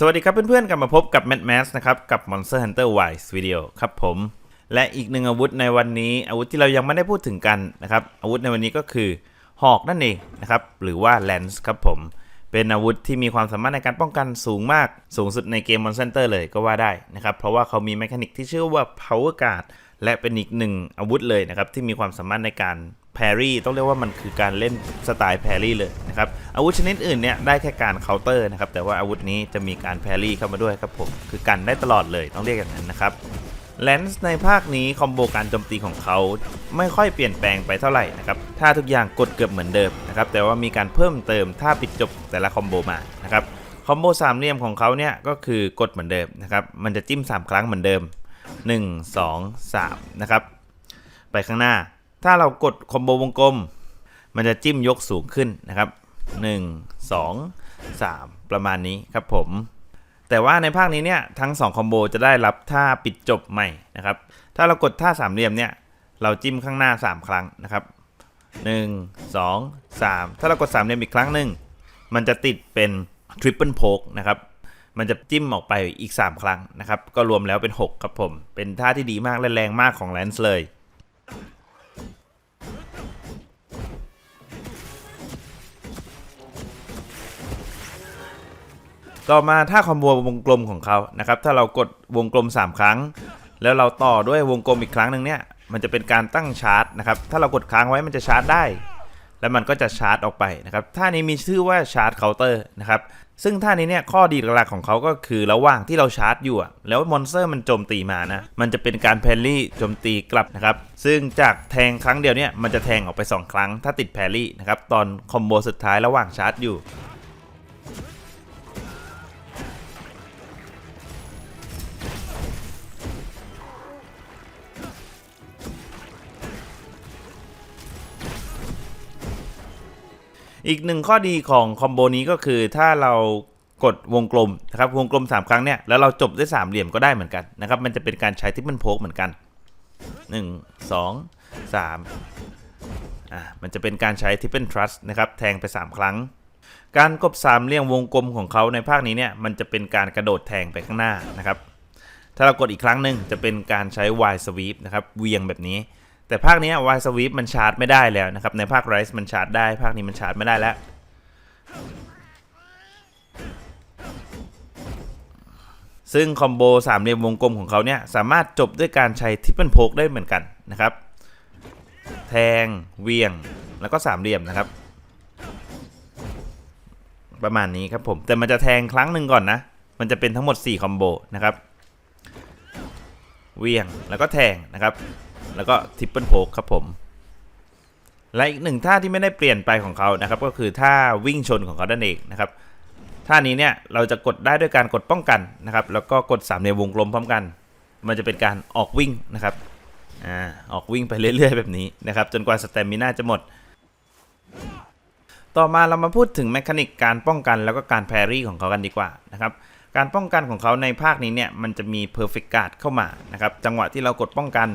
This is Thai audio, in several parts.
สวัสดีครับเพื่อนๆกลับมาพบกับ Mad Max นะครับ กับ Monster Hunter Wilds Video ครับผม และอีกหนึ่งอาวุธในวันนี้ อาวุธที่เรายังไม่ได้พูดถึงกันนะครับ อาวุธในวันนี้ก็คือหอกนั่นเองนะครับ หรือว่า Lance ครับผม เป็นอาวุธที่มีความสามารถในการป้องกันสูงมาก สูงสุดในเกม Monster Hunter เลยก็ว่าได้นะครับ เพราะว่าเขามีแมคานิกที่ชื่อว่า Power Guard และเป็นอีกหนึ่งอาวุธเลยนะครับที่มีความสามารถในการแพรี่ต้องเรียกว่ามันคือการเล่นสไตล์แพรี่เลย นะครับอาวุธชนิดอื่นเนี่ยได้แค่การเคาน์เตอร์นะครับแต่ว่าอาวุธนี้จะมีการแพรี่เข้ามาด้วยครับผมคือกันได้ตลอดเลยต้องเรียกอย่างนั้นนะครับแลนส์ในภาคนี้คอมโบการโจมตีของเขาไม่ค่อยเปลี่ยนแปลงไปเท่าไหร่นะครับถ้าทุกอย่างกดเกือบเหมือนเดิมนะครับแต่ว่ามีการเพิ่มเติมถ้าปิดจบแต่ละคอมโบมานะครับคอมโบสามเหลี่ยมของเขาเนี่ยก็คือกดเหมือนเดิมนะครับมันจะจิ้ม 3 ครั้งเหมือนเดิม 1 2 3นะครับไปข้างหน้า ถ้าเรากดคอมโบวงกลม มันจะจิ้มยกสูงขึ้นนะครับ 1 2 3 ประมาณนี้ครับผม แต่ว่าในภาคนี้เนี่ยทั้ง 2 คอมโบจะได้รับท่าปิดจบใหม่นะครับ ถ้าเรากดท่าสามเหลี่ยมเนี่ยเราจิ้มข้างหน้า 3 ครั้งนะครับ 1 2 3 ถ้าเรากดสามเหลี่ยมอีกครั้งหนึ่งมันจะติดเป็นทริปเปิลโพกนะครับมันจะจิ้มออกไปอีก 3 ครั้งนะครับ ก็รวมแล้วเป็น 6 ครับผม เป็นท่าที่ดีมากและแรงมากของแลนส์เลย ต่อมาถ้าคอมโบวงกลมของเขานะครับ ถ้าเรากดวงกลม 3 ครั้ง แล้วเราต่อด้วยวงกลมอีกครั้งหนึ่งเนี่ย มันจะเป็นการตั้งชาร์จนะครับ ถ้าเรากดค้างไว้มันจะชาร์จได้ แล้วมันก็จะชาร์จออกไปนะครับ ท่านี้มีชื่อว่าชาร์จเคาน์เตอร์นะครับ ซึ่งท่านี้เนี่ยข้อดีหลักๆของเขาก็คือระหว่างที่เราชาร์จอยู่แล้วมอนสเตอร์มันโจมตีมานะ มันจะเป็นการแพรรี่โจมตีกลับนะครับ ซึ่งจากแทงครั้งเดียวเนี่ยมันจะแทงออกไป 2 ครั้ง ถ้าติดแพรรี่นะครับ ตอนคอมโบสุดท้ายระหว่างชาร์จอยู่ อีกหนึ่งข้อดีของคอมโบนี้ก็คือถ้าเรากดวงกลมนะครับวงกลม 3 ครั้งเนี่ยแล้วเราจบด้วยสามเหลี่ยมก็ได้เหมือนกันนะครับมันจะเป็นการใช้ที่มันโพกเหมือนกัน 1 2 3อะมันจะเป็นการใช้ทิปเปิลทรัสนะครับแทงไป 3 ครั้ง การกบสามเหลี่ยมวงกลมของเขาในภาคนี้เนี่ยมันจะเป็นการกระโดดแทงไปข้างหน้านะครับถ้าเรากดอีกครั้งหนึ่งจะเป็นการใช้ Y sweep นะครับเวียงแบบนี้ แต่ภาคนี้ Y sweep มันชาร์จไม่ได้แล้วนะครับ ในภาค Rise มันชาร์จได้ ภาคนี้มันชาร์จไม่ได้แล้ว ซึ่งคอมโบสามเหลี่ยมวงกลมของเขาเนี่ยสามารถจบด้วยการใช้ทิปเปิลโพกได้เหมือนกันนะครับ แทงเวียงแล้วก็สามเหลี่ยมนะครับ ประมาณนี้ครับผม แต่มันจะแทงครั้งหนึ่งก่อนนะ มันจะเป็นทั้งหมด 4 คอมโบนะครับ เวียงแล้วก็แทงนะครับ แล้วก็ทิปเปิลโพกครับผม และอีกหนึ่งท่าที่ไม่ได้เปลี่ยนไปของเขานะครับ ก็คือท่าวิ่งชนของเขาด้านเองนะครับท่านี้เนี่ยเราจะกดได้ด้วยการกดป้องกันนะครับ แล้วก็กด3ในวงกลมพร้อมกัน มันจะเป็นการออกวิ่งนะครับอ่าออกวิ่งไปเรื่อย ๆ แบบนี้นะครับ จนกว่าสเตมิน่าจะหมด ต่อมาเรามาพูดถึงแมคานิกการป้องกันแล้วก็การแพรี่ของเขากันดีกว่านะครับการป้องกันของเขาในภาคนี้เนี่ยมันจะมี perfect guard เข้ามานะครับจังหวะที่เรากดป้องกัน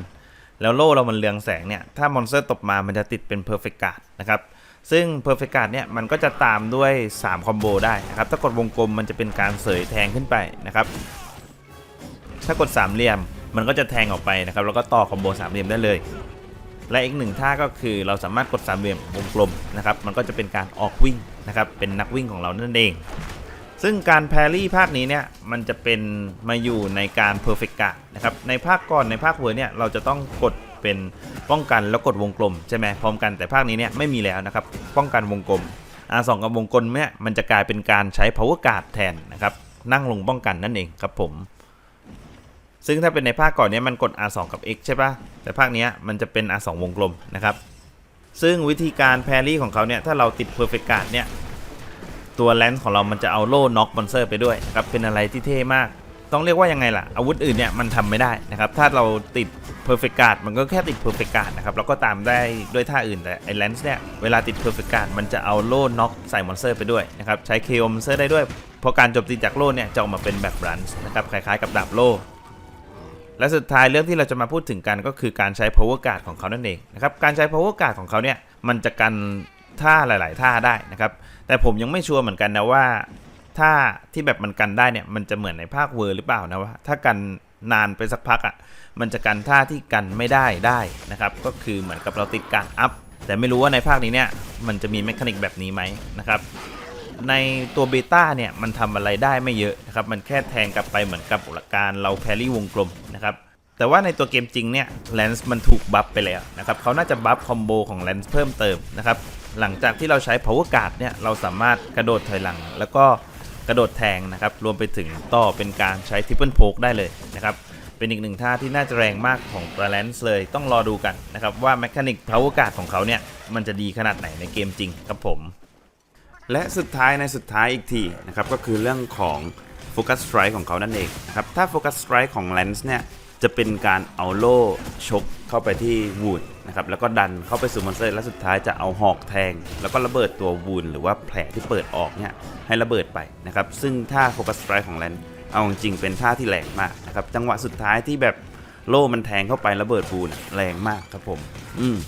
แล้วโล่เรามันเรืองแสงเนี่ย ถ้ามอนสเตอร์ตบมามันจะติดเป็น perfect guard นะครับ ซึ่ง perfect guard เนี่ยมันก็จะตามด้วย 3 คอมโบได้นะครับ ถ้ากดวงกลมมันจะเป็นการเสยแทงขึ้นไปนะครับ ถ้ากดสามเหลี่ยมมันก็จะแทงออกไปนะครับ แล้วก็ต่อคอมโบสามเหลี่ยมได้เลย และอีกหนึ่งท่าก็คือเราสามารถกดสามเหลี่ยมวงกลมนะครับ มันก็จะเป็นการออกวิ่งนะครับ เป็นนักวิ่งของเรานั่นเอง ซึ่งการแพรี่ภาคนี้เนี่ยมันจะเป็นมาอยู่ในการ perfect guard นะครับในภาคก่อนในภาคเวอร์เนี่ยเราจะต้องกดเป็นป้องกันแล้วกดวงกลมใช่ไหมพร้อมกันแต่ภาคนี้เนี่ยไม่มีแล้วนะครับป้องกันวงกลม R2 กับวงกลมเนี่ยมันจะกลายเป็นการใช้ power guard แทนนะครับนั่งลงป้องกันนั่นเองครับผม ซึ่งถ้าเป็นในภาคก่อนเนี้ยมันกด R2 กับ X ใช่ปะแต่ภาคเนี้ยมันจะเป็น R2 วงกลมนะครับซึ่งวิธีการแพรรี่ของเขาเนี่ยถ้าเราติด perfect guard เนี่ย ตัวแลนส์ของเรามันจะเอาโล่น็อกมอนสเตอร์ไปด้วยนะครับเป็นอะไรที่เท่มาก ต้องเรียกว่ายังไงล่ะ อาวุธอื่นเนี่ยมันทำไม่ได้นะครับ ถ้าเราติด perfect guard มันก็แค่ติด perfect guard นะครับแล้วก็ตามได้ด้วยท่าอื่นแต่ไอ้แลนส์เนี่ยเวลาติด perfect guard มันจะเอาโล่น็อกใส่มอนสเตอร์ไปด้วยนะครับใช้ KO มอนสเตอร์ได้ด้วยเพราะการโจมตีจากโล่เนี่ยจะออกมาเป็นแบบรันส์นะครับคล้ายๆกับดาบโล่และสุดท้ายเรื่องที่เราจะมาพูดถึงกันก็คือการใช้ power guard ของเขานั่นเองนะครับการใช้ power guard ของเขาเนี่ยมันจะกัน ท่าหลาย ๆ ท่าได้นะครับ แต่ผมยังไม่ชัวร์เหมือนกันนะว่าถ้าที่แบบมันกันได้เนี่ยมันจะเหมือนในภาคเวอร์หรือเปล่านะว่าถ้ากันนานไปสักพักอะ่ะมันจะกันท่าที่กันไม่ได้ได้นะครับ ก็คือเหมือนกับเราติดการอัพแต่ไม่รู้ว่าในภาคนี้เนี่ยมันจะมีแมคานิกแบบนี้ไหมนะครับในตัวเบต้าเนี่ยมันทำอะไรได้ไม่เยอะนะครับมันแค่แทงกลับไปเหมือนกับหลัการเราแพรี่วงกลมนะครับแต่ว่าในตัวเกมจริงเนี่ยแลนส์มันถูกบัฟไปแล้วนะครับเขาน่าจะบัฟคอมโบของแลนส์เพิ่มเติมนะครับ หลังจากที่เราใช้ power guard เนี่ยเราสามารถกระโดดถอยหลัง แล้วก็กระโดดแทงนะครับ รวมไปถึงต่อเป็นการใช้ triple poke ได้เลยนะครับ เป็นอีกหนึ่งท่าที่น่าจะแรงมากของ Balance เลยต้องรอดูกันนะครับ ว่า Mechanic Power Guard ของเขาเนี่ย มันจะดีขนาดไหนในเกมจริงครับผม และสุดท้ายในสุดท้ายอีกทีนะครับก็คือเรื่องของโฟกัสสไตร์ของเขานั่นเองนะครับถ้าโฟกัสสไตร์ของเลนส์เนี่ยจะเป็นการเอาโล่ชกเข้าไปที่วูด นะครับแล้วก็ดันเข้าไปสู่มอนสเตอร์และสุดท้ายจะเอาหอกแทง แล้วก็ระเบิดตัววูนหรือว่าแผลที่เปิดออกเนี่ยให้ระเบิดไปนะครับซึ่งท่าโฟกัสไตร์ของเลนส์เอาจริงเป็นท่าที่แรงมากนะครับจังหวะสุดท้ายที่แบบโล่มันแทงเข้าไประเบิดวูนแรงมากครับผม อืม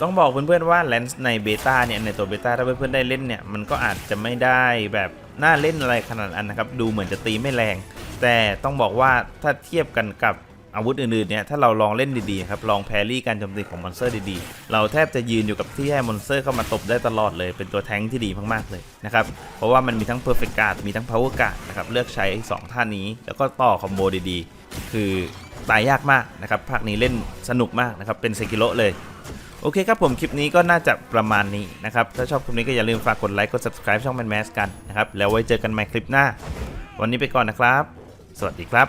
ต้องบอกเพื่อนๆว่าแลนส์ในเบต้าเนี่ยในตัวเบต้าถ้าเพื่อนๆได้เล่นเนี่ยมันก็อาจจะไม่ได้แบบน่าเล่นอะไรขนาดนั้นนะครับดูเหมือนจะตีไม่แรง แต่ต้องบอกว่าถ้าเทียบกันกับ อาวุธอื่นๆเนี่ยถ้าเราลองเล่นดีๆครับลองแพรี่การโจมตีของมอนสเตอร์ดีๆ เราแทบจะยืนอยู่กับที่ให้มอนสเตอร์เข้ามาตบได้ตลอดเลย เป็นตัวแทงที่ดีมากๆเลยนะครับเพราะว่ามันมีทั้ง Perfect Guard มีทั้ง Power Guard นะครับเลือกใช้ 2 ท่านี้ แล้วก็ต่อคอมโบดีๆ คือตายยากมากนะครับภาคนี้เล่นสนุกมากนะครับเป็นเซกิโลเลยโอเคครับผมคลิปนี้ก็น่าจะประมาณนี้นะครับถ้าชอบคลิปนี้ก็อย่าลืมฝากกดไลค์กด subscribe ช่องแมนแมสกันนะครับแล้วไว้เจอกันใหม่คลิปหน้า วันนี้ไปก่อนนะครับ สวัสดีครับ